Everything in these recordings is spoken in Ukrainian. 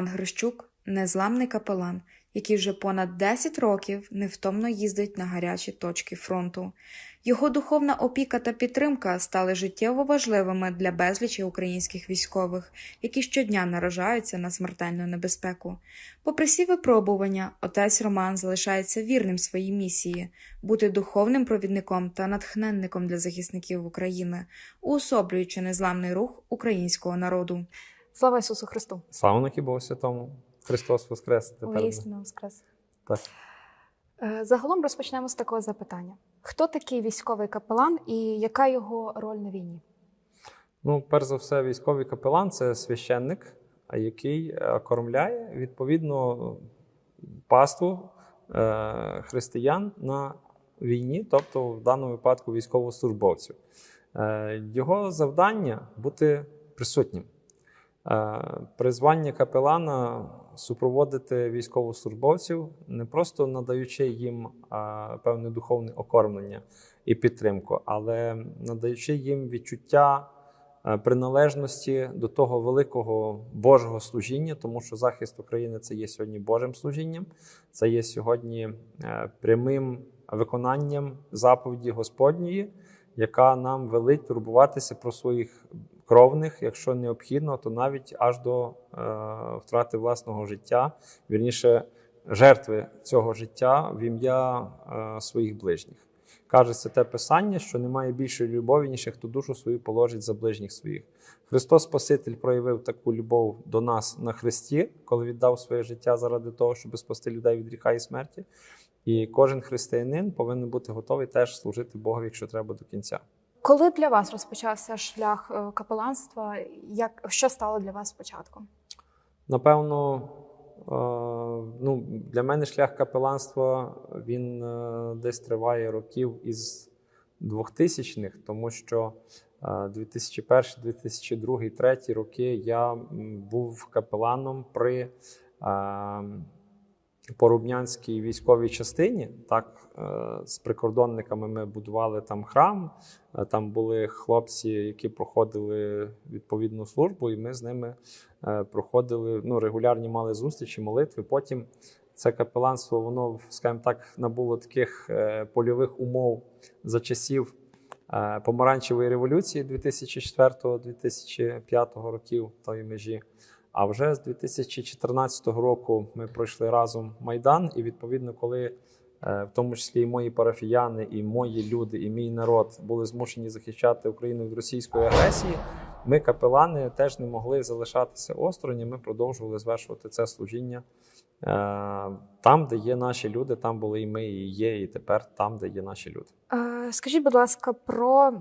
Роман Грищук незламний капелан, який вже понад 10 років невтомно їздить на гарячі точки фронту. Його духовна опіка та підтримка стали життєво важливими для безлічі українських військових, які щодня наражаються на смертельну небезпеку. Попри всі випробування, отець Роман залишається вірним своїй місії бути духовним провідником та натхненником для захисників України, уособлюючи незламний рух українського народу. Слава Ісусу Христу! Слава на Богу Святому! Христос Воскрес! Тепер Воістину Воскрес! так. Е, Загалом розпочнемо з такого запитання: хто такий військовий капелан і яка його роль на війні? Ну, перш за все, військовий капелан це священник, який е, кормляє відповідно паству е, християн на війні, тобто в даному випадку військовослужбовців. Е, Його завдання бути присутнім. Е, Призвання капелана супроводити військовослужбовців, не просто надаючи їм е, певне духовне окормлення і підтримку, але надаючи їм відчуття е, приналежності до того великого Божого служіння, тому що захист України це є сьогодні Божим служінням, це є сьогодні прямим виконанням заповіді Господньої, яка нам велить турбуватися про своїх кровних, якщо необхідно, то навіть аж до е, втрати власного життя, вірніше жертви цього життя в ім'я е, своїх ближніх. Каже святе Писання, що немає більшої любові, ніж хто душу свою положить за ближніх своїх. Христос Спаситель проявив таку любов до нас на Христі, коли віддав своє життя заради того, щоб спасти людей від гріха і смерті. І кожен християнин повинен бути готовий теж служити Богові, якщо треба до кінця. Коли для вас розпочався шлях е, капеланства? Як що стало для вас спочатку? Напевно, е, ну, для мене шлях капеланства він е, десь триває років із 2000-х, тому що е, 2001, 2002, 2003 роки я був капеланом при е, Порубнянській військовій частині. Так, е, з прикордонниками ми будували там храм. Е, Там були хлопці, які проходили відповідну службу, і ми з ними е, проходили ну, регулярні мали зустрічі, молитви. Потім це капеланство, воно, скажімо так, набуло таких польових умов за часів помаранчевої революції 2004-2005 років тої межі. А вже з 2014 року ми пройшли разом Майдан, і відповідно, коли е, в тому числі і мої парафіяни, і мої люди, і мій народ були змушені захищати Україну від російської агресії, ми, капелани, теж не могли залишатися осторонь. Ми продовжували звершувати це служіння е, там, де є наші люди, там були і ми, і є, і тепер там, де є наші люди. Е, Скажіть, будь ласка, про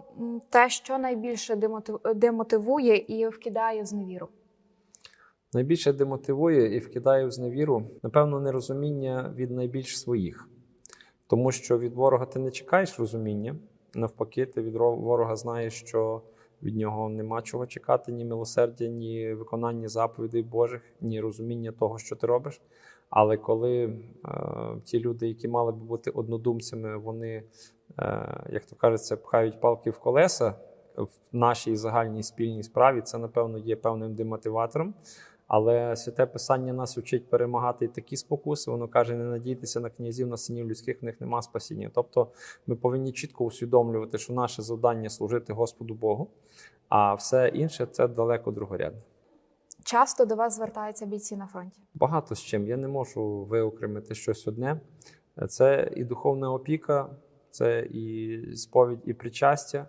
те, що найбільше демотив- демотивує і вкидає в зневіру. Найбільше демотивує і вкидає в зневіру, напевно, нерозуміння від найбільш своїх. Тому що від ворога ти не чекаєш розуміння. Навпаки, ти від ворога знаєш, що від нього нема чого чекати, ні милосердя, ні виконання заповідей Божих, ні розуміння того, що ти робиш. Але коли е, ті люди, які мали би бути однодумцями, вони, е, як то кажеться, пхають палки в колеса в нашій загальній спільній справі, це, напевно, є певним демотиватором. Але святе писання нас учить перемагати і такі спокуси. Воно каже: не надійтеся на князів, на синів людських, в них нема спасіння. Тобто ми повинні чітко усвідомлювати, що наше завдання служити Господу Богу, а все інше це далеко другорядне. Часто до вас звертаються бійці на фронті. Багато з чим я не можу виокремити щось одне. Це і духовна опіка, це і сповідь, і причастя.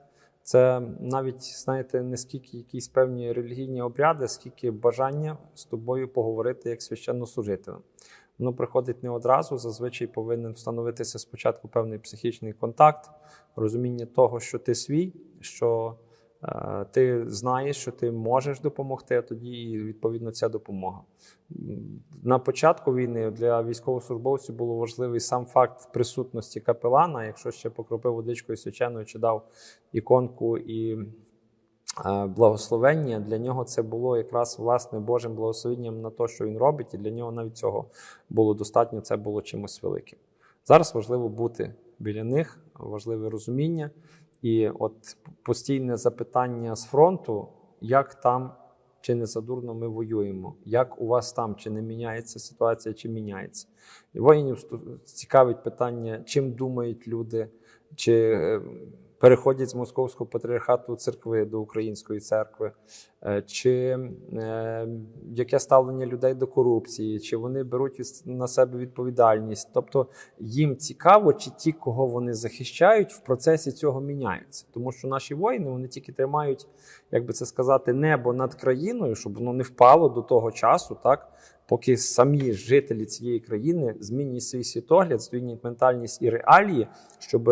Це навіть, знаєте, не скільки якісь певні релігійні обряди, скільки бажання з тобою поговорити як священнослужителем. Воно приходить не одразу. Зазвичай повинен встановитися спочатку певний психічний контакт, розуміння того, що ти свій, що ти знаєш, що ти можеш допомогти, а тоді і відповідно ця допомога. На початку війни для військовослужбовців було важливий сам факт присутності капелана. Якщо ще покропив водичкою свяченою чи дав іконку і е, благословення, для нього це було якраз власне Божим благословенням на те, що він робить, і для нього навіть цього було достатньо, це було чимось великим. Зараз важливо бути біля них, важливе розуміння. І от постійне запитання з фронту, як там чи не задурно ми воюємо? Як у вас там, чи не міняється ситуація, чи міняється? І воїнів цікавить питання, чим думають люди, чи е, переходять з московського патріархату церкви до української церкви, е, чи е, яке ставлення людей до корупції, чи вони беруть на себе відповідальність. Тобто їм цікаво, чи ті, кого вони захищають, в процесі цього міняються. Тому що наші воїни вони тільки тримають, як би це сказати, небо над країною, щоб воно не впало до того часу, так. Поки самі жителі цієї країни змінюють свій світогляд, змінюють ментальність і реалії, щоб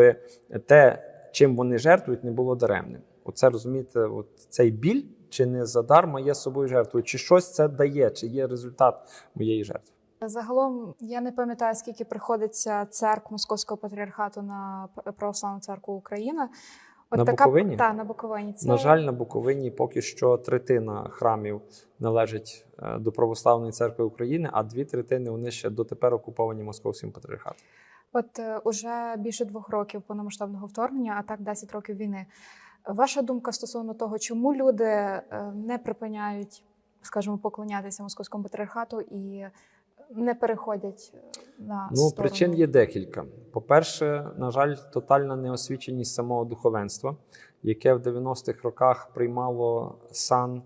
те, чим вони жертвують, не було даремним. Оце розумієте, от цей біль чи не задарма є собою жертвою, чи щось це дає, чи є результат моєї жертви. Загалом я не пам'ятаю, скільки приходиться церкв Московського патріархату на Православну церкву України. На Буковині? Так, на Буковині. Це... На жаль, на Буковині поки що третина храмів належить е, до Православної церкви України, а дві третини вони ще дотепер окуповані московським патріархатом. От е, уже більше двох років повномасштабного вторгнення, а так 10 років війни. Ваша думка стосовно того, чому люди е, не припиняють, скажімо, поклонятися московському патріархату і не переходять е, на Ну, сторону? причин є декілька. По-перше, на жаль, тотальна неосвіченість самого духовенства, яке в 90-х роках приймало сан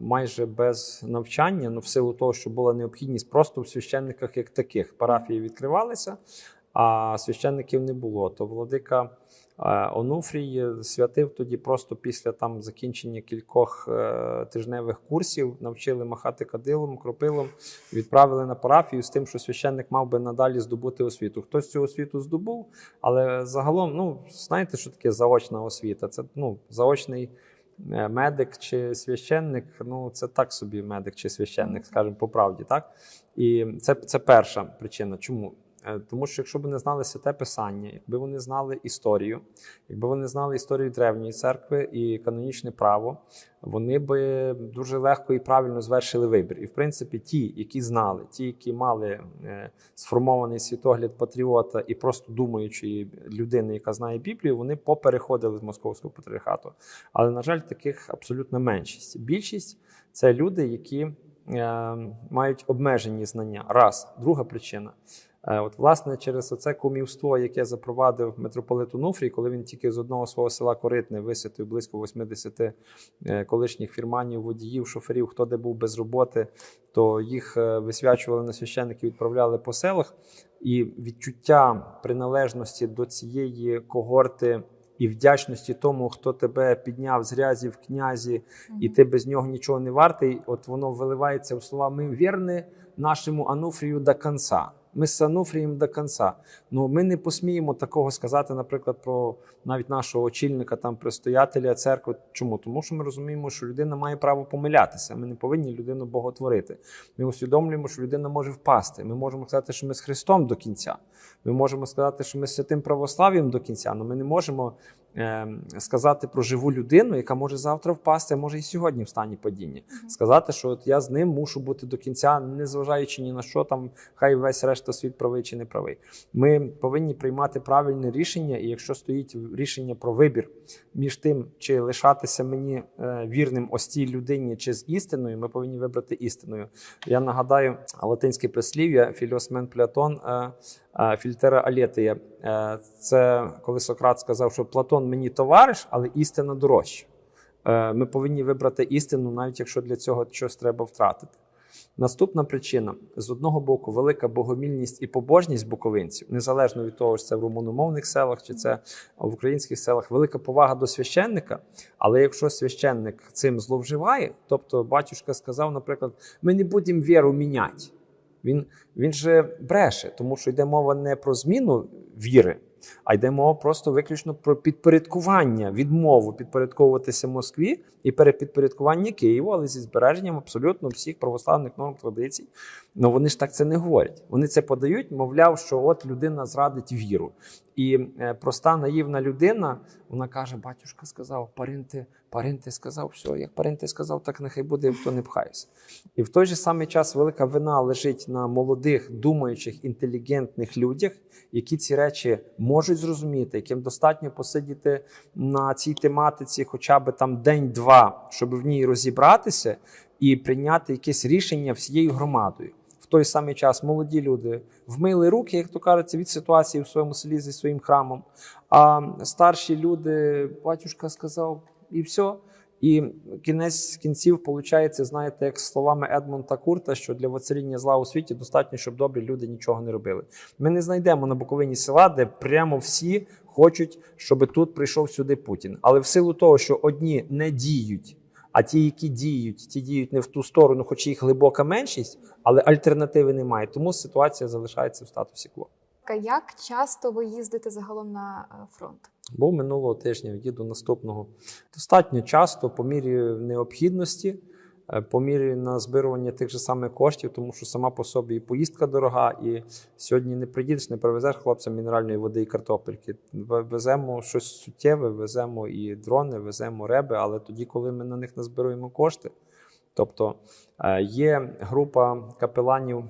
майже без навчання, ну в силу того, що була необхідність просто в священниках як таких. Парафії відкривалися, а священників не було. То владика е, Онуфрій святив тоді просто після там закінчення кількох е, тижневих курсів, навчили махати кадилом, кропилом, відправили на парафію з тим, що священник мав би надалі здобути освіту. Хтось цю освіту здобув, але загалом, ну знаєте, що таке заочна освіта? Це ну заочний. Е, Медик чи священник, ну це так собі медик чи священник, скажімо по правді, так? І це, це перша причина. Чому? Е, Тому що якщо б вони знали святе писання, якби вони знали історію, якби вони знали історію древньої церкви і канонічне право, вони би дуже легко і правильно звершили вибір. І в принципі, ті, які знали, ті, які мали е, сформований світогляд патріота і просто думаючої людини, яка знає Біблію, вони попереходили з московського патріархату. Але на жаль, таких абсолютна меншість. Більшість це люди, які е, мають обмежені знання. Раз, друга причина. Е, От, власне, через оце кумівство, яке запровадив митрополит Онуфрій, коли він тільки з одного свого села Коритне висвятив близько 80 е, колишніх фірманів, водіїв, шоферів, хто де був без роботи, то їх е, висвячували на священників, відправляли по селах. І відчуття приналежності до цієї когорти і вдячності тому, хто тебе підняв з грязі в князі, і ти без нього нічого не вартий. От воно виливається в слова ми вірні нашому Ануфрію до кінця. Ми з Ануфрієм до кінця. Ну ми не посміємо такого сказати, наприклад, про навіть нашого очільника, там предстоятеля церкви. Чому? Тому що ми розуміємо, що людина має право помилятися. Ми не повинні людину боготворити. Ми усвідомлюємо, що людина може впасти. Ми можемо сказати, що ми з Христом до кінця. Ми можемо сказати, що ми з святим православ'ям до кінця, але ми не можемо сказати про живу людину, яка може завтра впасти, а може і сьогодні в стані падіння. Сказати, що от я з ним мушу бути до кінця, незважаючи ні на що там, хай весь решта світ правий чи не правий. Ми повинні приймати правильне рішення, і якщо стоїть рішення про вибір між тим, чи лишатися мені е, вірним ось цій людині, чи з істиною, ми повинні вибрати істиною. Я нагадаю латинське прислів'я Філіосмен Платон. Фільтера Алєтія. Е, Це коли Сократ сказав, що Платон мені товариш, але істина дорожча. Е, Ми повинні вибрати істину, навіть якщо для цього щось треба втратити. Наступна причина: з одного боку, велика богомільність і побожність буковинців, незалежно від того, чи це в румуномовних селах, чи це в українських селах, велика повага до священника. Але якщо священник цим зловживає, тобто батюшка сказав, наприклад, ми не будемо віру міняти. Він, він же бреше, тому що йде мова не про зміну віри, а йде мова просто виключно про підпорядкування, відмову підпорядковуватися Москві і перепідпорядкування Києву, але зі збереженням абсолютно всіх православних норм традицій. Ну вони ж так це не говорять. Вони це подають, мовляв, що от людина зрадить віру. І е, проста наївна людина, вона каже: батюшка сказав, паринти, паринти сказав, все, як паринти сказав, так нехай буде, то не пхайся. І в той же самий час велика вина лежить на молодих, думаючих, інтелігентних людях, які ці речі можуть зрозуміти, яким достатньо посидіти на цій тематиці, хоча б там день-два, щоб в ній розібратися і прийняти якесь рішення всією громадою. Той самий час молоді люди вмили руки, як то кажеться, від ситуації в своєму селі зі своїм храмом. А старші люди, батюшка сказав, і все. І кінець кінців, виходить, знаєте, як словами Едмонта Курта, що для воцаріння зла у світі достатньо, щоб добрі люди нічого не робили. Ми не знайдемо на Буковині села, де прямо всі хочуть, щоб тут прийшов сюди Путін. Але в силу того, що одні не діють, а ті, які діють, ті діють не в ту сторону, хоч їх глибока меншість, але альтернативи немає. Тому ситуація залишається в статусі кво. Як часто ви їздите загалом на е, фронт? Був минулого тижня, їду наступного. Достатньо часто, по мірі необхідності, по мірі назбирування тих же самих коштів, тому що сама по собі і поїздка дорога, і сьогодні не приїдеш, не привезеш хлопцям мінеральної води і картопельки. Веземо щось суттєве, веземо і дрони, веземо реби, але тоді, коли ми на них назбируємо кошти. Тобто е, є група капеланів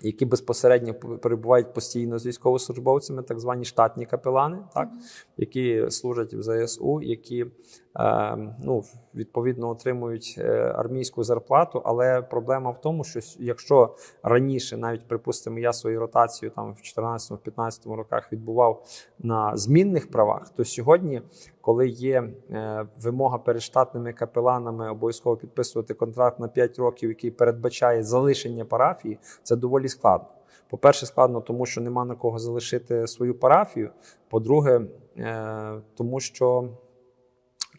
які безпосередньо перебувають постійно з військовослужбовцями, так звані штатні капелани, так які служать в ЗСУ, які е, ну, відповідно отримують е, армійську зарплату. Але проблема в тому, що якщо раніше, навіть припустимо, я свою ротацію там в 14-15 роках відбував на змінних правах, то сьогодні, коли є е, вимога перед штатними капеланами обов'язково підписувати контракт на 5 років, який передбачає залишення парафії, це доволі складно. По-перше, складно, тому що нема на кого залишити свою парафію. По-друге, е, тому що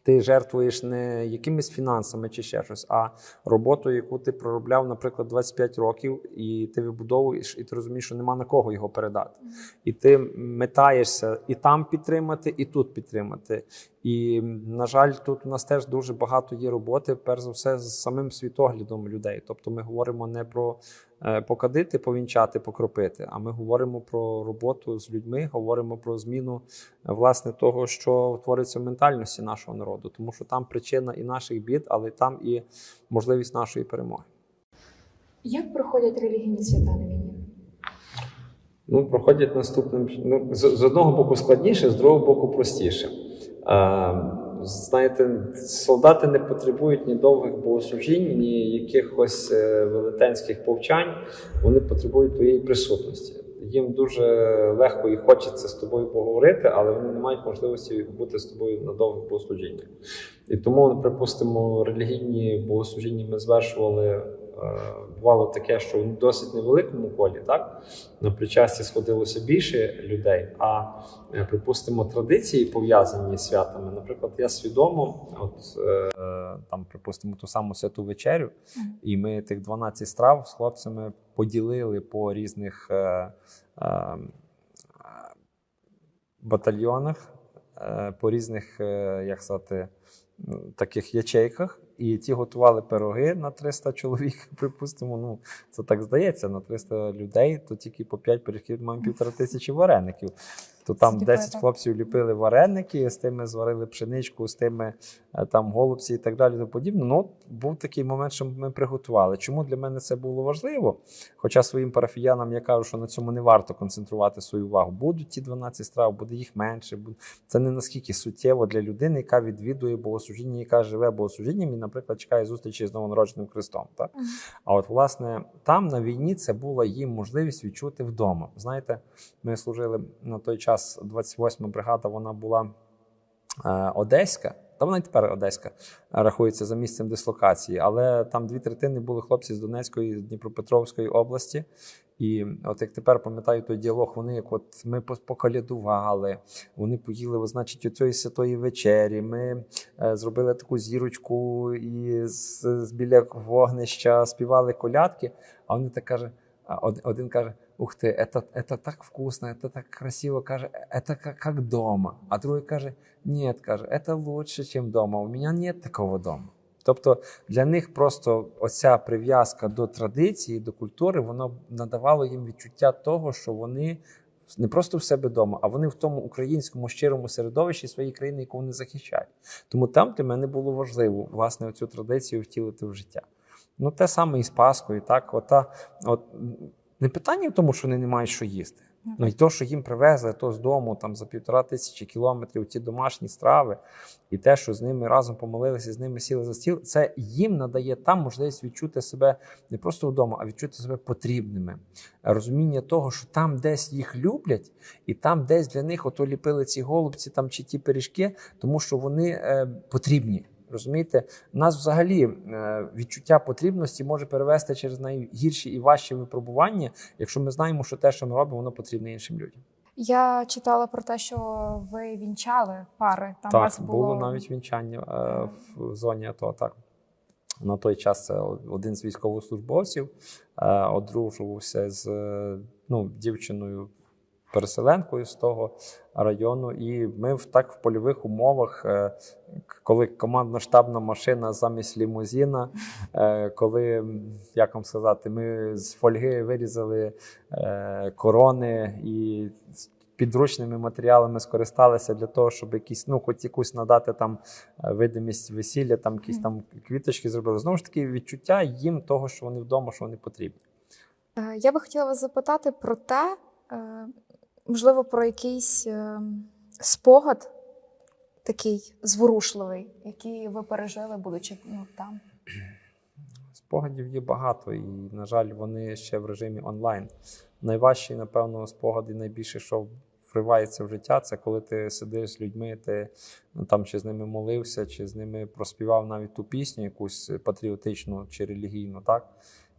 ти жертвуєш не якимись фінансами чи ще щось, а роботою, яку ти проробляв, наприклад, 25 років, і ти вибудовуєш, і ти розумієш, що нема на кого його передати. І ти метаєшся і там підтримати, і тут підтримати. І, на жаль, тут у нас теж дуже багато є роботи, перш за все, з самим світоглядом людей. Тобто ми говоримо не про е, покадити, повінчати, покропити, а ми говоримо про роботу з людьми, говоримо про зміну е, власне того, що твориться в ментальності нашого народу, тому що там причина і наших бід, але там і можливість нашої перемоги. Як проходять релігійні свята на війні? Ну, проходять наступним. Ну, з, з одного боку складніше, з другого боку простіше. Е, знаєте, солдати не потребують ні довгих богослужінь, ні якихось е, велетенських повчань. Вони потребують твоєї присутності. Їм дуже легко і хочеться з тобою поговорити, але вони не мають можливості бути з тобою на довгих богослужіннях. І тому, припустимо, релігійні богослужіння ми звершували. Е, Бувало таке, що в досить невеликому колі, так на причасті сходилося більше людей. А е, припустимо, традиції пов'язані з святами. Наприклад, я свідомо, от е, там, припустимо, ту саму святу вечерю, і ми тих 12 страв з хлопцями поділили по різних е, е, батальйонах, е, по різних, е, як сказати, таких ячейках. І ті готували пироги на 300 чоловік. Припустимо, ну це так здається, на 300 людей, то тільки по 5 пирогів маємо півтора тисячі вареників. То там Зліпили, 10 так. хлопців ліпили вареники, з тими зварили пшеничку, з тими е, там голубці і так далі. тому подібне. Ну, був такий момент, що ми приготували. Чому для мене це було важливо? Хоча своїм парафіянам я кажу, що на цьому не варто концентрувати свою увагу. Будуть ті 12 страв, буде їх менше. Це не наскільки суттєво для людини, яка відвідує богослужіння, яка живе богослужінням і, наприклад, чекає зустрічі з новонародженим Христом. Так? А от, власне, там на війні це була їм можливість відчути вдома. Знаєте, ми служили на той час, 28-ма бригада, вона була е, одеська. Та вона й тепер одеська рахується за місцем дислокації, але там дві третини були хлопці з Донецької, з Дніпропетровської області. І от як тепер пам'ятаю той діалог, вони як от ми поколядували, вони поїли, значить, оцієї святої вечері. Ми е, зробили таку зірочку і з, біля вогнища співали колядки. А вони так од- один каже: Ух ти, это, это так вкусно, это так красиво, каже, это как, как дома. А другой каже, нет, каже, это лучше, чем дома. У меня нет такого дома. Тобто для них просто оця прив'язка до традиції, до культури, воно надавало їм відчуття того, що вони не просто в себе вдома, а вони в тому українському щирому середовищі своєї країни, яку вони захищають. Тому там для мене було важливо власне цю традицію втілити в життя. Ну, те саме і з Паскою. Так, ота, от, не питання в тому, що вони не мають що їсти. Ну і то, що їм привезли то з дому там за півтора тисячі кілометрів ті домашні страви, і те, що з ними разом помолилися, з ними сіли за стіл, це їм надає там можливість відчути себе не просто вдома, а відчути себе потрібними. Розуміння того, що там десь їх люблять, і там десь для них ото ліпили ці голубці там чи ті пиріжки, тому що вони е, потрібні. Розумієте, нас взагалі е, відчуття потрібності може перевести через найгірші і важчі випробування, якщо ми знаємо, що те, що ми робимо, воно потрібне іншим людям. Я читала про те, що ви вінчали пари. Там так, вас було... було навіть вінчання е, в зоні АТО. Так. На той час це один з військовослужбовців е, одружувався з ну, дівчиною переселенкою з того району. І ми в так в польових умовах, е, коли командно штабна машина замість лімузіна, е, коли як вам сказати, ми з фольги вирізали е, корони і. Підручними матеріалами скористалися для того, щоб якісь, ну, хоч якусь надати там видимість весілля, там якісь там квіточки зробили. Знову ж таки, відчуття їм того, що вони вдома, що вони потрібні. Я би хотіла вас запитати про те, можливо, про якийсь спогад такий зворушливий, який ви пережили, будучи ну, там. Спогадів є багато, і, на жаль, вони ще в режимі онлайн. Найважчий, напевно, спогад і найбільше, що вривається в життя, це коли ти сидиш з людьми, ти ну, там чи з ними молився, чи з ними проспівав навіть ту пісню, якусь патріотичну чи релігійну, так?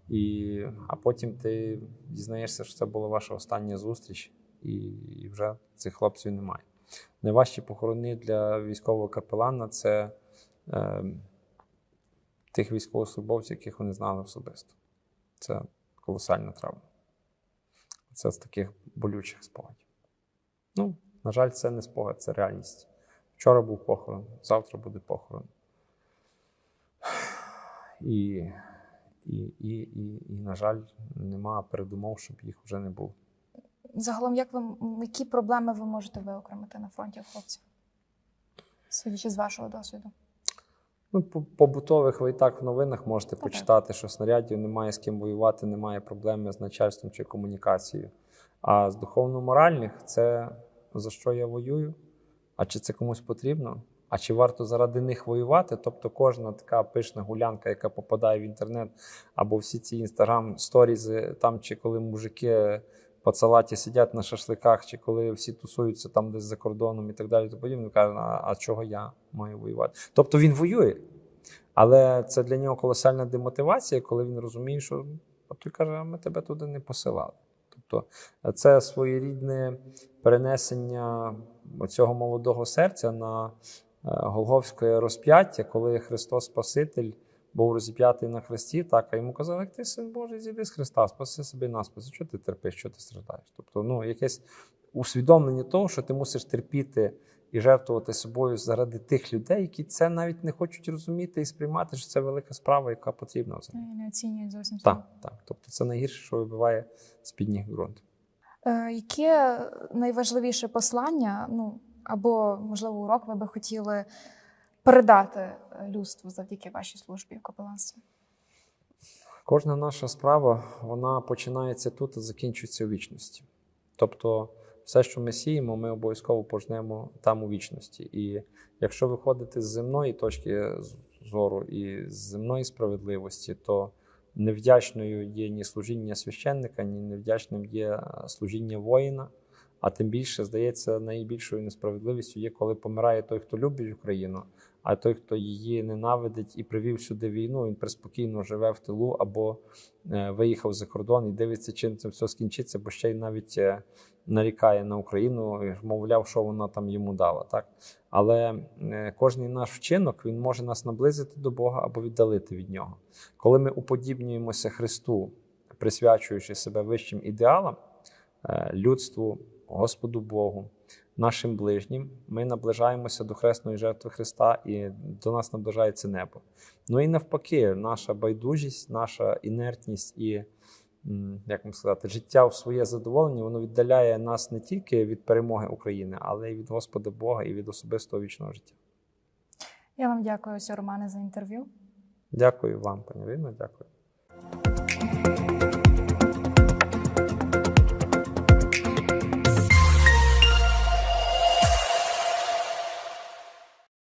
І, А потім ти дізнаєшся, що це була ваша остання зустріч, і, вже цих хлопців немає. Найважчі похорони для військового капелана це е, тих військовослужбовців, яких вони знали особисто. Це колосальна травма. Це з таких болючих спогадів. Ну, на жаль, це не спогад, це реальність. Вчора був похорон, завтра буде похорон. І, і, і, і, і на жаль, нема передумов, щоб їх вже не було. Загалом, як ви які проблеми ви можете виокремити на фронті хлопців? Судячи з вашого досвіду? Ну, по побутових ви і так в новинах можете так. почитати, що снарядів немає з ким воювати, немає проблеми з начальством чи комунікацією. А з духовно-моральних це за що я воюю, а чи це комусь потрібно, а чи варто заради них воювати? Тобто кожна така пишна гулянка, яка попадає в інтернет, або всі ці інстаграм сторізи, там чи коли мужики по салаті сидять на шашликах, чи коли всі тусуються там десь за кордоном і так далі, то подібне, каже, а, а чого я маю воювати? Тобто він воює, але це для нього колосальна демотивація, коли він розуміє, що а той каже, а ми тебе туди не посилали. Тобто це своєрідне перенесення цього молодого серця на е, Голговське розп'яття, коли Христос Спаситель був розіп'ятий на хресті, так, а йому казали, як ти син Божий, зійди з Христа, спаси собі нас, спаси, що ти терпиш, що ти страдаєш. Тобто, ну, якесь усвідомлення того, що ти мусиш терпіти і жертвувати собою заради тих людей, які це навіть не хочуть розуміти і сприймати, що це велика справа, яка потрібна взагалі. Не оцінюють зовсім. Так, так. Тобто це найгірше, що вибиває з під ніг ґрунт. Е, яке найважливіше послання, ну або, можливо, урок ви би хотіли передати е, людству завдяки вашій службі в капеланстві? Кожна наша справа вона починається тут і закінчується у вічності. Тобто, все, що ми сіємо, ми обов'язково пожнемо там у вічності. І якщо виходити з земної точки зору і з земної справедливості, то невдячною є ні служіння священника, ні невдячним є служіння воїна. А тим більше, здається, найбільшою несправедливістю є, коли помирає той, хто любить Україну, а той, хто її ненавидить і привів сюди війну, він приспокійно живе в тилу або е, виїхав за кордон і дивиться, чим це все скінчиться, бо ще й навіть е, нарікає на Україну, мовляв, що вона там йому дала. Так? Але е, кожний наш вчинок він може нас наблизити до Бога або віддалити від нього. Коли ми уподібнюємося Христу, присвячуючи себе вищим ідеалам, людству, Господу Богу нашим ближнім, ми наближаємося до хресної жертви Христа і до нас наближається небо. Ну і навпаки, наша байдужість, наша інертність і, як вам сказати, життя в своє задоволення, воно віддаляє нас не тільки від перемоги України, але й від Господа Бога і від особистого вічного життя. Я вам дякую, Романе, за інтерв'ю. Дякую вам, пані Ірино, дякую.